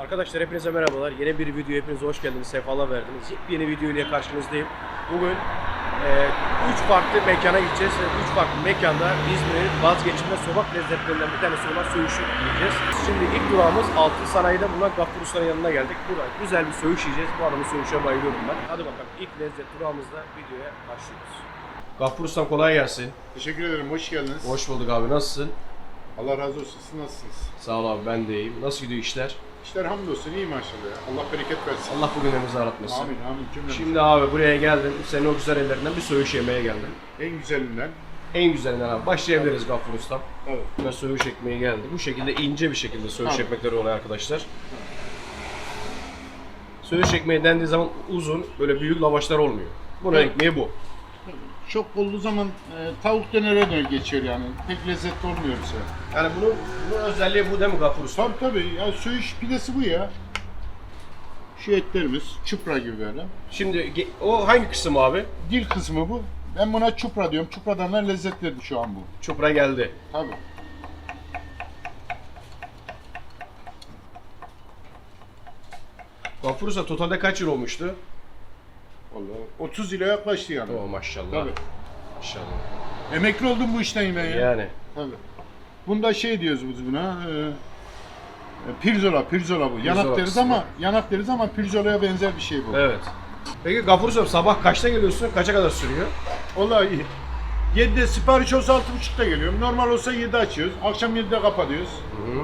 Arkadaşlar hepinize merhabalar. Yeni bir video hepinize hoş geldiniz. Sefalar verdiniz. Yeni video ile karşınızdayım. Bugün 3 farklı mekana gideceğiz. 3 farklı mekanda İzmir'in vazgeçilmez sokak lezzetlerinden bir tanesi olan söğüşü yiyeceğiz. Şimdi ilk durağımız Altın Sanayi'de bulunan Gaffur Usta'nın yanına geldik. Burada güzel bir söğüş yiyeceğiz. Bu adamın söğüşe bayılıyorum ben. Hadi bakalım ilk lezzet durağımızda videoya başlıyoruz. Gaffur Usta'm kolay gelsin. Teşekkür ederim, hoş geldiniz. Hoş bulduk abi. Nasılsın? Allah razı olsun, siz nasılsınız? Sağ ol abi ben de iyiyim. Nasıl gidiyor işler? İşler hamdolsun, iyi maşallah ya. Allah bereket versin. Allah bugünlerimizi aratmasın. Amin, amin cümlemize. Şimdi abi buraya geldim. Senin o güzel ellerinden bir söğüş yemeye geldim. En güzelinden, En güzelinden abi. Başlayabiliriz Gaffur Ustam. evet. Buna söğüş ekmeği geldi. Bu şekilde ince bir şekilde söğüş Tabii. ekmekleri oluyor arkadaşlar. Söğüş ekmeği dendiği zaman uzun, böyle büyük lavaşlar olmuyor. Bunun Evet. ekmeği bu. Çok olduğu zaman e, tavuk dönere dön geçiyor yani. Pek lezzetli olmuyor bu sefer. Yani bunun, bunun özelliği bu değil mi Gaffur Ustam? Tabii tabii, ya söğüş pidesi bu ya. Şu etlerimiz, çupra gibi böyle. Şimdi ge- o hangi kısım abi? Dil kısmı bu. Ben buna çupra diyorum. Çupradan da lezzetlidir şu an bu. Çupra geldi. Tabii. Gaffur Usta totalde kaç yıl olmuştu? Vallahi 30 ile yaklaştı yani. Oo maşallah. Tabii. Maşallah. Emekli oldum bu işten yine ya. Yani. Tabii. Bunda şey diyoruz biz buna. E, e, pirzola, pirzola bu. yanak deriz kısmı. ama yanak deriz ama pirzolaya benzer bir şey bu. Evet. Peki Gaffur Usta sabah kaçta geliyorsun? Kaça kadar sürüyor? Vallahi 7'de sipariş olsa 6.30'da geliyorum. Normal olsa 7'de açıyoruz. Akşam 7'de kapatıyoruz. Hı.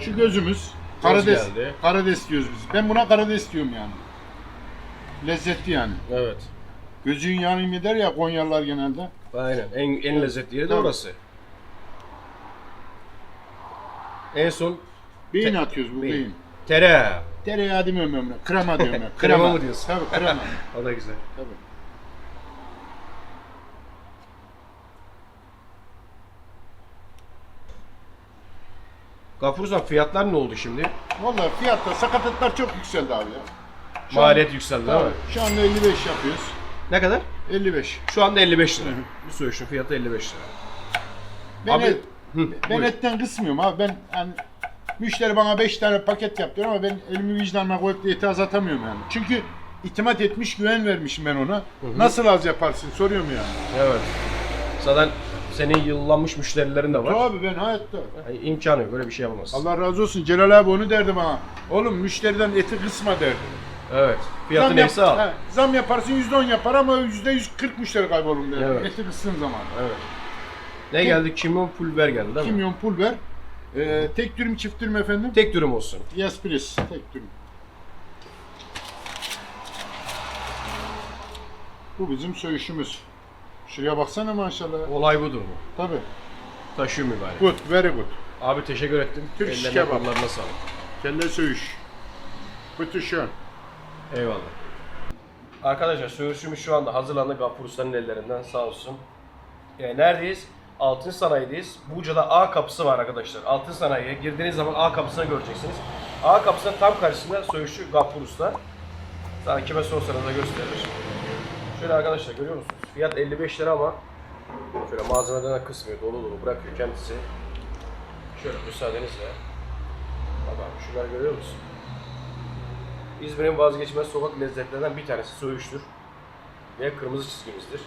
Şu gözümüz karades. geldi. Karades diyoruz biz. Ben buna karades diyorum yani. Lezzetli yani. Evet. Gözün yanayım der ya Konyalılar genelde. Aynen. En, en lezzetli yeri de Tabii. orası. En son Beyin Te- atıyoruz bu beyin. beyin. tereyağı. Tereyağı demiyorum ben buna. Krema diyorum ben. Krema mı diyorsun? Tabii krema. O da güzel. Tabii. Gafur Usta fiyatlar ne oldu şimdi? Vallahi fiyatta sakatatlar çok yükseldi abi ya. Şu Maliyet yükseldi değil mi? Şu anda 55 yapıyoruz. Ne kadar? 55. Şu anda 55 lira. Hı hı. Bu söğüşün fiyatı 55 lira. Ben, Abi- et, Hı, ben buyur. etten kısmıyorum abi. Ben yani müşteri bana 5 tane paket yap diyor ama ben elimi vicdanıma koyup da itiraz atamıyorum yani. Çünkü itimat etmiş, güven vermişim ben ona. hı. Nasıl az yaparsın soruyorum yani. Evet. Zaten senin yıllanmış müşterilerin de var. Abi ben hayatta. Yani imkanı yok. Böyle bir şey yapamazsın. Allah razı olsun. Celal abi onu derdi bana. Oğlum müşteriden eti kısma derdi. Evet. Fiyatı Zam neyse al. he, zam yaparsın %10 yapar ama %140 müşteri kaybolur derdi. Evet. Eti kıstığın zaman. Evet. Ne geldi? Kimyon pulver geldi değil mi? Kimyon pulver. Ee, tek dürüm çift dürüm efendim. Tek dürüm olsun. Yaspris. Tek dürüm. Bu bizim söğüşümüz. Şuraya baksana maşallah. Olay budur mu? Tabii. Taşıyor mübarek. Good, very good. Abi teşekkür ettim. Türk Ellerine kebap. kollarına sağlık. Kelle söğüş. Kutu şön. Eyvallah. Arkadaşlar söğüşümüz şu anda hazırlandı Gaffur Usta'nın ellerinden sağ olsun. E, neredeyiz? Altın Sanayi'deyiz. Buca'da A kapısı var arkadaşlar. Altın Sanayi'ye girdiğiniz zaman A kapısını göreceksiniz. A kapısının tam karşısında söğüşçü Gaffur Usta. Sana kime sorsanız da gösterir. Şöyle arkadaşlar görüyor musunuz? Fiyat 55 lira ama şöyle malzemeden de kısmıyor. Dolu dolu bırakıyor kendisi. Şöyle müsaadenizle. Bak şunları görüyor musun? İzmir'in vazgeçilmez sokak lezzetlerinden bir tanesi söğüştür. Ve kırmızı çizgimizdir.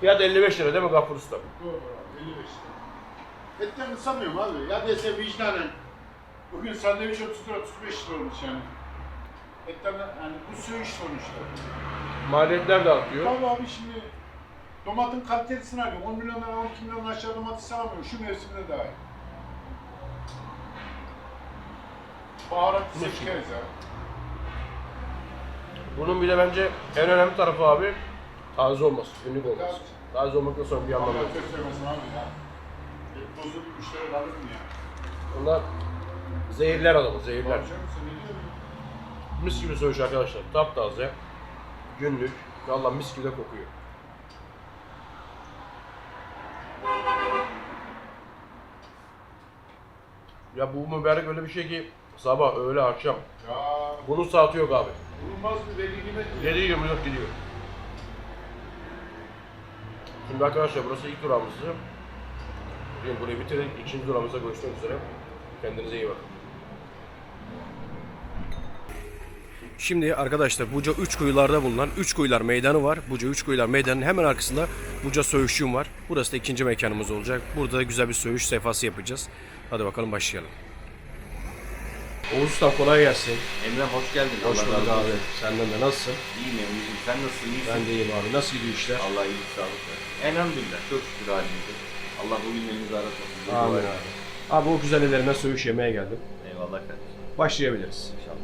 Fiyat 55 lira değil mi Gaffur Usta? Doğru abi, 55 lira. Etten ısamıyorum abi. Ya dese vicdanen. Bugün sandviç 30 lira 35 lira olmuş yani. Etten yani bu söğüş sonuçta. Maliyetler de artıyor. Tabii abi şimdi domatın kalitesini alıyorum. 10 milyondan 12 milyondan aşağı domates alamıyorum. Şu mevsimde dahi. Baharatı seçeriz ya. Bunun bir de bence en önemli tarafı abi taze olması, günlük olması. Taze. Olmaktan sonra bir anlamı Allah yok. göstermesin abi ya. Et bozuldu müşteri alır mı ya? Bunlar zehirler adamı, zehirler. Bakacak mısın? Ne diyorsun? Mis gibi söğüş arkadaşlar, taptaze, günlük. Valla mis gibi de kokuyor. Ya bu mübarek öyle bir şey ki sabah, öğle, akşam. Ya Bunun saati yok abi. bulunmaz bir veli nimet. 7.24 gidiyor. Şimdi arkadaşlar burası ilk durağımızdı. Bugün burayı bitirdik. İkinci durağımıza görüşmek üzere. Kendinize iyi bakın. Şimdi arkadaşlar Buca Üç Kuyular'da bulunan Üç Kuyular Meydanı var. Buca Üç Kuyular Meydanı'nın hemen arkasında Buca Söğüşçüğüm var. Burası da ikinci mekanımız olacak. Burada da güzel bir söğüş sefası yapacağız. Hadi bakalım başlayalım. Oğuz Usta kolay gelsin. Emre hoş geldin. Hoş Allah bulduk razı abi. olsun. Senden de nasılsın? İyiyim Emre'ciğim. Sen nasılsın? İyisin. Ben de iyiyim abi. Nasıl gidiyor işler? Allah iyilik sağlık versin. Elhamdülillah. Çok şükür halimize. Allah o günlerimizi aratmasın. Amin abi. Abi o güzel ellerinden söğüş yemeye geldim. Eyvallah kardeşim. Başlayabiliriz. İnşallah.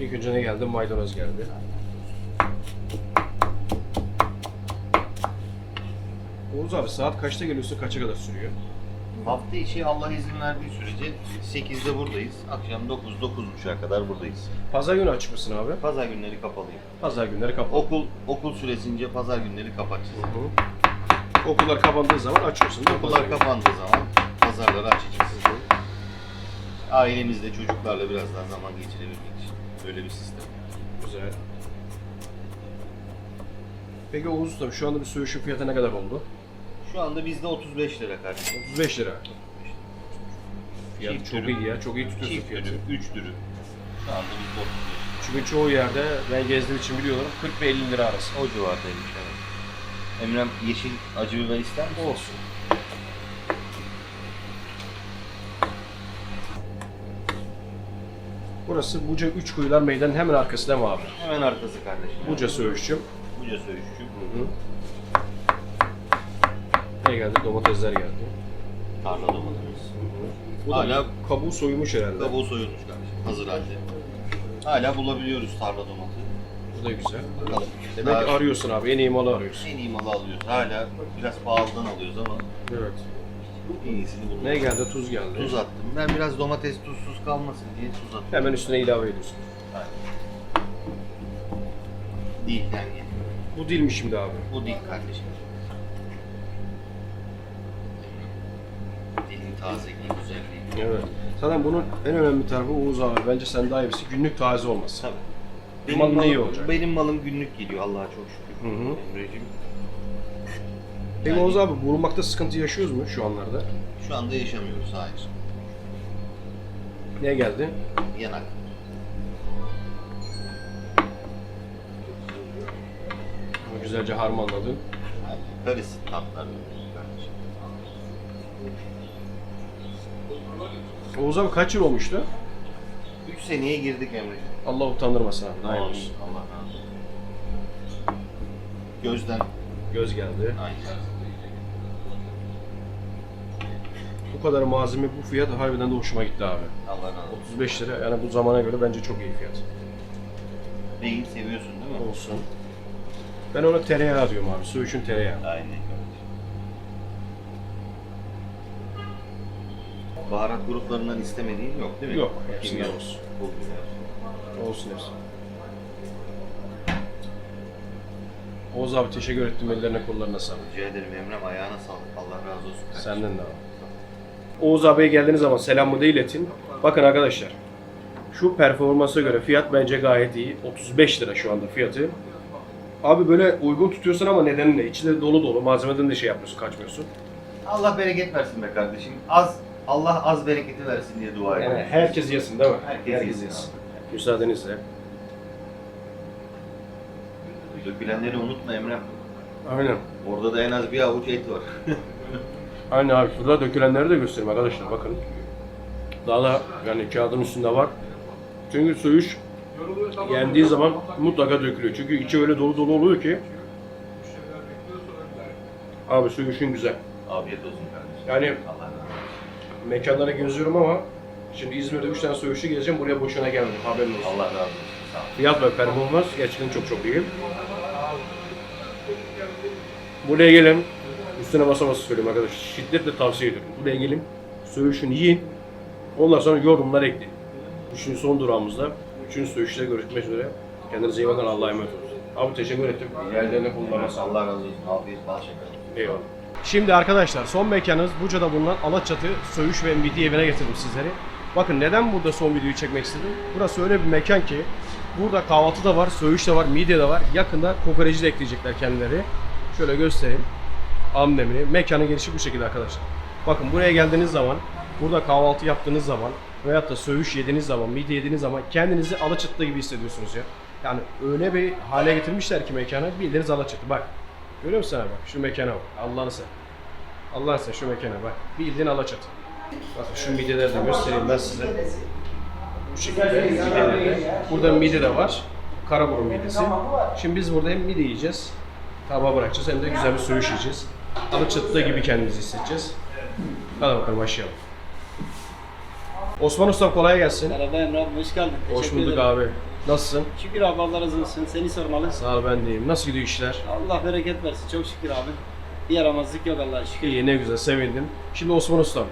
İlk önce ne geldi? Maydanoz geldi. Oğuz abi saat kaçta geliyorsun? Kaça kadar sürüyor? Hafta içi Allah izin verdiği sürece 8'de buradayız. Akşam 9 9.30'a kadar buradayız. Pazar günü açık mısın abi? Pazar günleri kapalıyım. Pazar günleri kapalı. Okul okul süresince pazar günleri kapatacağız. Hı. Okullar kapandığı zaman açıyorsun değil mi? Pazar Okullar günü? kapandığı zaman pazarları açacağız. Ailemizle çocuklarla biraz daha zaman geçirebilmek için. Böyle bir sistem. Güzel. Peki Oğuz Usta şu anda bir söğüşün fiyatı ne kadar oldu? Şu anda bizde 35 lira kardeşim. 35 lira. Fiyat Çift çok dürüm. iyi ya. Çok iyi tutuyorsun Çift fiyatı. dürüm, 3 dürüm. Şu anda bizde 35. Çünkü çoğu yerde ben gezdiğim için biliyorum 40 ve 50 lira arası. O civardaymış evet. Emrem yeşil acı biber ister misin? Olsun. Burası Buca Üç Kuyular Meydanı'nın hemen arkasında mı abi? Hemen arkası kardeşim. Buca Söğüşçüm. Buca söğüşçü. Hı hı. Ne geldi? Domatesler geldi. Tarla domatesimiz. Bu da Hala- kabuğu soyulmuş herhalde. Kabuğu soyulmuş kardeşim. Hazır halde. Hala bulabiliyoruz tarla domatesi. Bu da güzel. Bakalım. Demek ki Daha arıyorsun abi. En iyi malı arıyorsun. en iyi malı alıyoruz. Hala biraz pahalıdan alıyoruz ama Evet. En iyisini buluyoruz. Ne geldi? Tuz geldi. Tuz attım. Ben biraz domates tuzsuz kalmasın diye tuz attım. Hemen üstüne ilave ediyorsun. Aynen. Değil yani. Bu değil mi şimdi abi? Bu değil kardeşim. Dilin tazeliği, güzelliği. Evet. Zaten bunun en önemli tarafı Oğuz abi. Bence sen daha iyi bilirsin. Günlük taze olması. Tabii. Benim malın malım- iyi olacak. Benim malım günlük geliyor Allah'a çok şükür. Hı hı. Emreciğim. Peki Yani- Oğuz abi bulunmakta sıkıntı yaşıyoruz mu şu anlarda? Şu anda yaşamıyoruz hayır. Ne geldi? Yanak. Bunu güzelce harmanladın. Yani karısı tatlar kardeşim. Oğuz abi kaç yıl olmuştu? 3 seneye girdik Emreciğim. Allah utandırmasın abi. Amin. Allah razı olsun. Gözden Göz geldi. aynı. Bu kadar malzeme bu fiyat harbiden de hoşuma gitti abi. Allah razı olsun. 35 lira yani bu zamana göre bence çok iyi fiyat. Beyin seviyorsun değil mi? Olsun. Ben ona tereyağı diyorum abi. Söğüşün tereyağı. Aynen kardeşim. Baharat gruplarından istemediğin yok değil mi? Yok, hepsinden Kimyon, olsun. pul biber. Olsun hepsi. Oğuz abi teşekkür ettim. Ellerine kollarına sağlık. Rica ederim Emrem ayağına sağlık. Allah razı olsun. Senden de abi. Oğuz abiye geldiğiniz zaman selamımı da iletin. Bakın arkadaşlar. Şu performansa göre fiyat bence gayet iyi. 35 lira şu anda fiyatı. Abi böyle uygun tutuyorsun ama nedeni ne? İçi de dolu dolu. Malzemeden de şey yapmıyorsun, kaçmıyorsun. Allah bereket versin be kardeşim. Az Allah az bereketi versin diye dua ediyorum. Yani herkes yesin değil mi? Herkes yesin Müsaadenizle. Dökülenleri unutma Emrem. Aynen. Orada da en az bir avuç et var. Aynen abi. Şurada dökülenleri de göstereyim arkadaşlar bakın. Daha da yani kağıdın üstünde var. Çünkü söğüş yendiği zaman mutlaka dökülüyor. Çünkü içi öyle dolu dolu oluyor ki. Abi söğüşün güzel. Afiyet olsun kardeşim. Yani mekanlara geziyorum ama şimdi İzmir'de 3 tane söğüşçü gezeceğim. Buraya boşuna gelmedim. Haberin olsun. Allah razı olsun. Fiyat ve performans gerçekten çok çok iyi. Buraya gelin. Üstüne basa basa söyleyeyim arkadaşlar. Şiddetle tavsiye ediyorum. Buraya gelin. Söğüşünü yiyin. Ondan sonra yorumlar ekleyin. Üçüncü son durağımızda. Üçüncü söğüşte görüşmek üzere. Kendinize iyi bakın. Allah'a emanet olun. Abi teşekkür ettim. Yerlerine kullanması. Allah razı olsun. Afiyet bal şeker. Eyvallah. Şimdi arkadaşlar son mekanımız Buca'da bulunan Alaçatı Söğüş ve Midye evine getirdim sizleri. Bakın neden burada son videoyu çekmek istedim? Burası öyle bir mekan ki burada kahvaltı da var, söğüş de var, midye de var. Yakında kokoreci de ekleyecekler kendileri. Şöyle göstereyim. Amblemini. Mekanın girişi bu şekilde arkadaşlar. Bakın buraya geldiğiniz zaman, burada kahvaltı yaptığınız zaman veyahut da söğüş yediğiniz zaman, midye yediğiniz zaman kendinizi Alaçatı'da gibi hissediyorsunuz ya. Yani öyle bir hale getirmişler ki mekanı bildiğiniz Alaçatı. Bak. Görüyor musun abi? Bak şu mekana bak. Allah'ını sen. Allah'ını sen şu mekana bak. Bildiğin Alaçatı. Bakın şu midyeleri de göstereyim ben size. Bu şekilde mideleri. Burada mide de var. Karaburun midesi. Şimdi biz burada hem mide yiyeceğiz. Tabağa bırakacağız hem de güzel bir söğüş yiyeceğiz. Alaçatı'da gibi kendimizi hissedeceğiz. Hadi bakalım başlayalım. Osman Usta kolay gelsin. Merhaba Emre abi hoş geldin. Hoş Teşekkür bulduk ederim. abi. Nasılsın? Şükür abi Allah razı olsun. Seni sormalı. Sağ ol ben deyim. Nasıl gidiyor işler? Allah bereket versin. Çok şükür abi. Bir yaramazlık yok Allah'a şükür. İyi ne güzel sevindim. Şimdi Osman Ustam,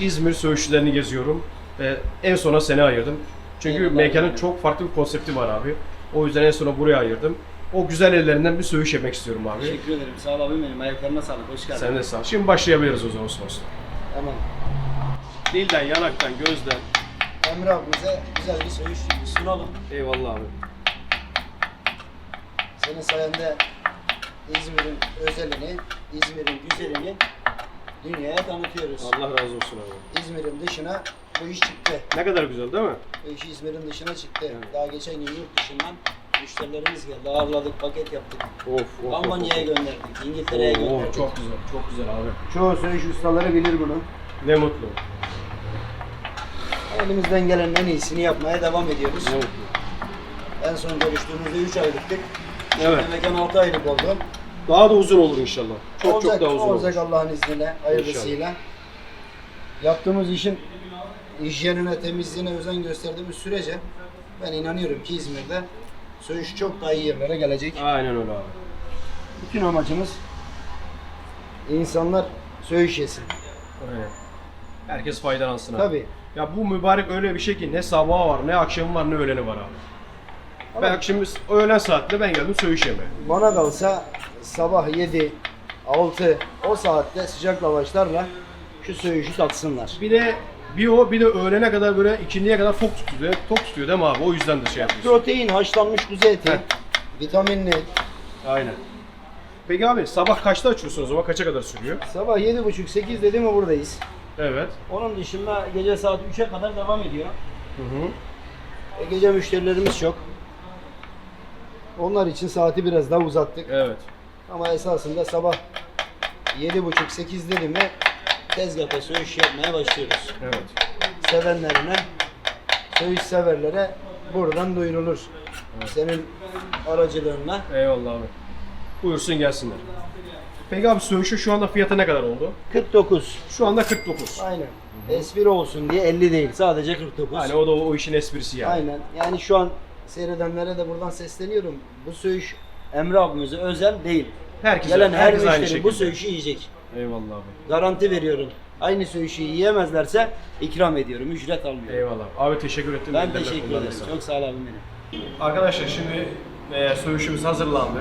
İzmir söğüşçülerini geziyorum ve en sona seni ayırdım. Çünkü Eyvallah. mekanın çok farklı bir konsepti var abi. O yüzden en sona buraya ayırdım. O güzel ellerinden bir söğüş yemek istiyorum abi. Teşekkür ederim. Sağ ol abim benim. Ayaklarına sağlık. Hoş geldin. Sen de sağ ol. Şimdi başlayabiliriz o zaman Usta. Tamam. Dilden, yanaktan, gözden. Emre abimize güzel bir söğüş sunalım. Eyvallah abi. Senin sayende İzmir'in özelini, İzmir'in güzelini dünyaya tanıtıyoruz. Allah razı olsun abi. İzmir'in dışına bu iş çıktı. Ne kadar güzel değil mi? Bu iş İzmir'in dışına çıktı. Daha geçen gün yurt dışından müşterilerimiz geldi. Ağırladık, paket yaptık. Of, of, Almanya'ya gönderdik, İngiltere'ye Oo, gönderdik. çok güzel, çok güzel abi. Çoğu söğüş ustaları bilir bunu. Ne mutlu. Elimizden gelenin en iyisini yapmaya devam ediyoruz. Ne mutlu. En son görüştüğümüzde 3 aylıktık. Evet. Şimdi mekan 6 aylık oldu. Daha da uzun olur inşallah. Çok olacak, çok daha uzun olacak olur. Allah'ın izniyle, hayırlısıyla. Yaptığımız işin hijyenine, temizliğine özen gösterdiğimiz sürece ben inanıyorum ki İzmir'de söğüş çok daha iyi yerlere gelecek. Aynen öyle abi. Bütün amacımız insanlar söğüş yesin. Aynen. Herkes faydalansın abi. Tabii. Ya bu mübarek öyle bir şey ki ne sabahı var, ne akşamı var, ne öğleni var abi. Ben akşam öğlen saatinde ben geldim söğüş yemeye. Bana kalsa sabah 7, 6 o saatte sıcak lavaşlarla şu söğüşü tatsınlar. Bir de bir o bir de öğlene kadar böyle ikindiye kadar tok tutuyor. Tok tutuyor değil mi abi? O yüzden de şey yapıyorsun. Protein, haşlanmış kuzu eti, Heh. vitaminli. Aynen. Peki abi sabah kaçta açıyorsunuz o zaman? Kaça kadar sürüyor? Sabah 7.30-8 dedi mi buradayız. Evet. Onun dışında gece saat 3'e kadar devam ediyor. Hı hı. E, gece müşterilerimiz çok. Onlar için saati biraz daha uzattık. Evet. Ama esasında sabah 7.30-8 dedi mi tezgahta söğüş yapmaya başlıyoruz. Evet. Sevenlerine, söğüş severlere buradan duyurulur. Senin aracılığınla Eyvallah abi. Buyursun gelsinler. Peki abi söğüşün şu anda fiyatı ne kadar oldu? 49. Şu anda 49. Aynen. Espri olsun diye 50 değil. Sadece 49. Yani o da o, o işin esprisi yani. Aynen. Yani şu an seyredenlere de buradan sesleniyorum. Bu söğüş Emre abimize özel değil. Herkes, Gelen her müşteri bu söğüşü yiyecek. Eyvallah abi. Garanti veriyorum. Aynı söğüşü yiyemezlerse ikram ediyorum. Ücret almıyorum. Eyvallah. Abi teşekkür ettim. Ben Ellerine teşekkür ederim. sağlık. Çok sağ ol abim benim. Arkadaşlar şimdi e, söğüşümüz hazırlandı.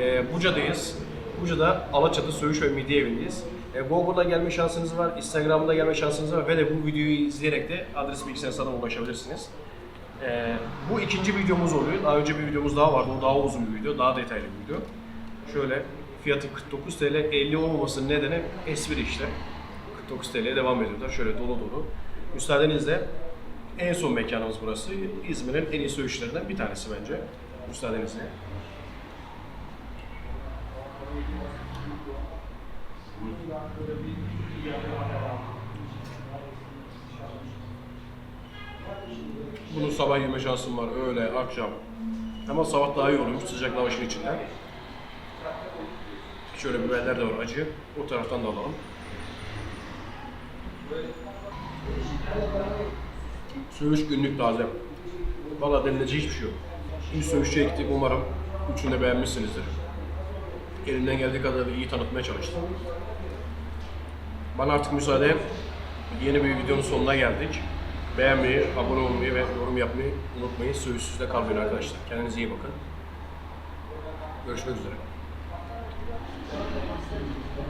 E, Buca'dayız. Buca'da Alaçatı Söğüş ve Midye Evi'ndeyiz. E, Google'da gelme şansınız var, Instagram'da gelme şansınız var ve de bu videoyu izleyerek de adres bilgisayar sana ulaşabilirsiniz. E, bu ikinci videomuz oluyor. Daha önce bir videomuz daha vardı. O daha uzun bir video, daha detaylı bir video. Şöyle fiyatı 49 TL, 50 olmamasının nedeni espri işte. 49 TL'ye devam ediyorlar. Şöyle dolu dolu. Müsaadenizle en son mekanımız burası. İzmir'in en iyi söğüşlerinden bir tanesi bence. Müsaadenizle. Bunu sabah yeme şansım var, öğle, akşam. Ama sabah daha iyi oluyormuş sıcak lavaşın içinde. Şöyle biberler de var acı. O taraftan da alalım. Söğüş günlük taze. Valla denilecek hiçbir şey yok. Üç söğüşçüye gittik umarım üçünü de beğenmişsinizdir. Elimden geldiği kadar iyi tanıtmaya çalıştım. Bana artık müsaade. Yeni bir videonun sonuna geldik. Beğenmeyi, abone olmayı ve yorum yapmayı unutmayın. Söğüşsüzde kalmayın arkadaşlar. Kendinize iyi bakın. Görüşmek üzere.